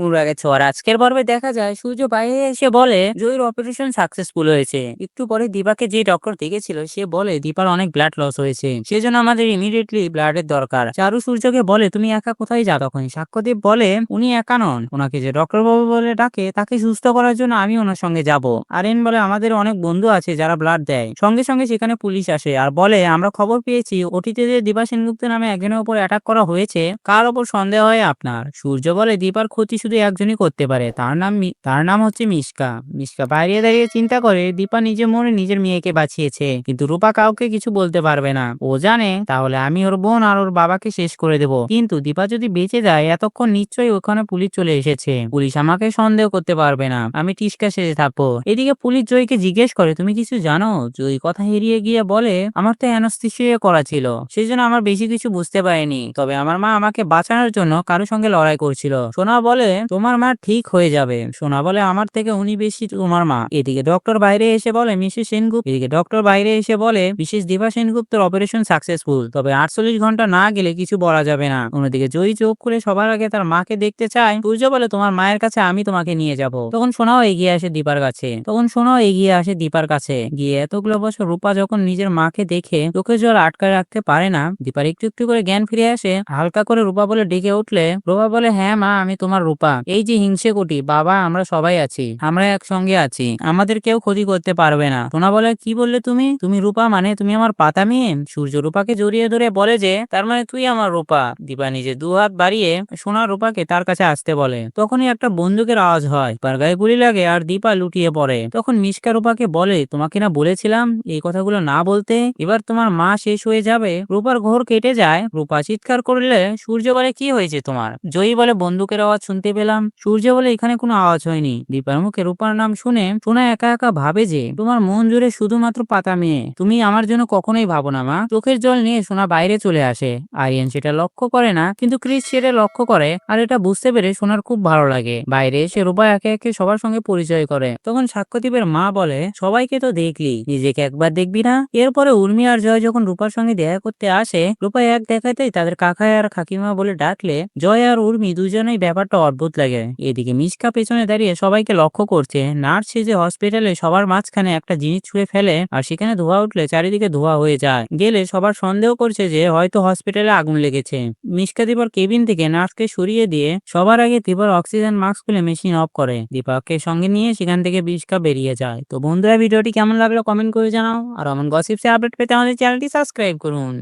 অনুরাগের ছোঁয়ার আজকের পর্বে দেখা যায়, সূর্য বাইরে এসে বলে, জয়ীর অপারেশন সাকসেসফুল হয়েছে। একটু পরে দীপাকে যে ডক্টর দেখেছিল, সে বলে, দীপার অনেক ব্লাড লস হয়েছে। সেজন্য আমাদের ইমিডিয়েটলি ব্লাডের দরকার। চারু সূর্যকে বলে, তুমি একা কোথায় যা তখন? সাক্ষ্যদেব বলে, উনি একা নন। ওনাকে যে ডক্টর বাবু বলে ডাকে, তাকে সুস্থ করার জন্য আমি ওনার সঙ্গে যাব। আর এন বলে, আমাদের অনেক বন্ধু আছে যারা ব্লাড দেয়। সঙ্গে সঙ্গে সেখানে পুলিশ আসে। আর বলে, আমরা খবর পেয়েছি, অতীতে যে দীপা সেনগুপ্ত নামে একজনের উপর অ্যাটাক করা হয়েছে, কার ওপর সন্দেহ হয় আপনার? সূর্য বলে, দীপার ক্ষতি শুধু একজনই করতে পারে। তার নাম তার নাম হচ্ছে মিশকা। মিশকা বাইরে দাঁড়িয়ে চিন্তা করে, দীপা নিজের মনে নিজের মেয়েকে বাঁচিয়েছে, কিন্তু রূপা কাউকে কিছু বলতে পারবে না। ও জানে, তাহলে আমি ওর বোন আর ওর বাবাকে শেষ করে দেব। কিন্তু দীপা যদি বেঁচে যায়, এতক্ষণ নিশ্চয়ই ওখানে পুলিশ চলে এসেছে। পুলিশ আমাকে সন্দেহ করতে পারবে না। আমি টিসকা সেজে থাকব। এদিকে পুলিশ জয়কে জিজ্ঞেস করে, তুমি কিছু জানো? জয় কথা হেরিয়ে গিয়ে বলে, আমার তো অ্যানাস্থিসিয়া করা ছিল। সেই জন্য আমার বেশি কিছু বুঝতে পারিনি। তবে আমার মা আমাকে বাঁচানোর জন্য কারোর সঙ্গে লড়াই করছিল। সোনা বলে তোমার মা ঠিক হয়ে যাবে। সোনা বলে, আমার থেকে উনি বেশি তোমার মা। এদিকে ডক্টর বাইরে এসে বলে, মিসেস সেনগুপ্ত। এদিকে ডক্টর বাইরে এসে বলে বিশেষ দিবা সেনগুপ্তর অপারেশন সাকসেসফুল তবে আটচল্লিশ ঘণ্টা না গেলে কিছু বলা যাবে না। অন্যদিকে জয়ী চোখ খুলে সবার আগে তার মাকে দেখতে চায়, সূর্য বলে, তোমার মায়ের কাছে আমি তোমাকে নিয়ে যাব। তখন সোনাও এগিয়ে আসে দীপার কাছে। তখন সোনাও এগিয়ে আসে দীপার কাছে। গিয়ে এতগুলো বছর রূপা যখন নিজের মাকে দেখে চোখে জল আটকায় রাখতে পারে না, দীপার একটু একটু করে জ্ঞান ফিরে আসে। হালকা করে রূপা বলে ডেকে উঠলে, রূপা বলে হ্যাঁ মা, আমি তোমার রূপা। এই যে হিংসে কোটি, বাবা আমরা সবাই আছি, আমরা একসঙ্গে আছি, আমাদের কেউ ক্ষতি করতে পারবে না। সোনা বলে, কি বললে তুমি? তুমি রূপা মানে তুমি আমার পাতা মেয়ে? সূর্য রূপাকে জড়িয়ে ধরে বলে যে, তার মানে তুই আমার রূপা। দীপা নিজে দু হাত বাড়িয়ে সোনা রূপাকে তার কাছে আসতে বলে। তখনই একটা বন্দুকের আওয়াজ হয়, তার গায়ে গুলি লাগে আর দীপা লুটিয়ে পড়ে। তখন মিসকা রূপাকে বলে, তোমাকে না বলেছিলাম এই কথাগুলো না বলতে? এবার তোমার মা শেষ হয়ে যাবে। রূপার ঘোর কেটে যায়। রূপা চিৎকার করলে সূর্য বলে, কি হয়েছে তোমার? জয়ী বলে বন্দুকের আওয়াজ শুনতে পেলাম। সূর্য বলে এখানে কোনো আওয়াজ হয়নি। দীপার মুখে রূপার নাম শুনে সোনা একা একা ভাবে যে, তোমার মন জুড়ে শুধুমাত্র পাতা মেয়ে। তুমি আমার জন্য কখনোই ভাবো না, মা। চোখের জল নিয়ে সোনা বাইরে চলে আসে। আরিয়ান সেটা লক্ষ্য করে না, কিন্তু ক্রিস সেটা লক্ষ্য করে আর এটা বুঝতে পেরে সোনার খুব ভালো লাগে। বাইরে এসে রূপা একে একে সবার সঙ্গে পরিচয় করে। তখন সাক্ষ্যদীপের মা বলে, সবাইকে তো দেখলি, নিজেকে একবার দেখবি না? এরপরে উর্মি আর জয় যখন রূপার সঙ্গে দেখা করতে আসে, রূপা এক দেখাতেই তাদের কাকায় আর কাকিমা বলে ডাকলে, জয় আর উর্মি দুজনেই ব্যাপারটা অদ্ভুত লাগে। এদিকে মিসকা পেছনে দাঁড়িয়ে সবাইকে লক্ষ্য করছে। নার্স যে হসপিটালে সবার মাঝখানে একটা জিনিস ছুঁড়ে ফেলে আর সেখানে ধোয়া উঠলে চারিদিকে ধোয়া হয়ে যায়। গেলে সবার সন্দেহ করছে যে হয়তো হসপিটালে আগুন লেগেছে। মিসকা দীপার কেবিন থেকে নার্সকে সরিয়ে দিয়ে সবার আগে দীপার অক্সিজেন মাস্ক খুলে মেশিন অফ করে। দীপাকে সঙ্গে নিয়ে সেখান থেকে মিসকা বেরিয়ে যায়। তো বন্ধুরা, ভিডিওটি কেমন লাগল কমেন্ট করে জানাও। আর এমন গসিপসে আপডেট পেতে আমাদের চ্যানেলটি সাবস্ক্রাইব করুন।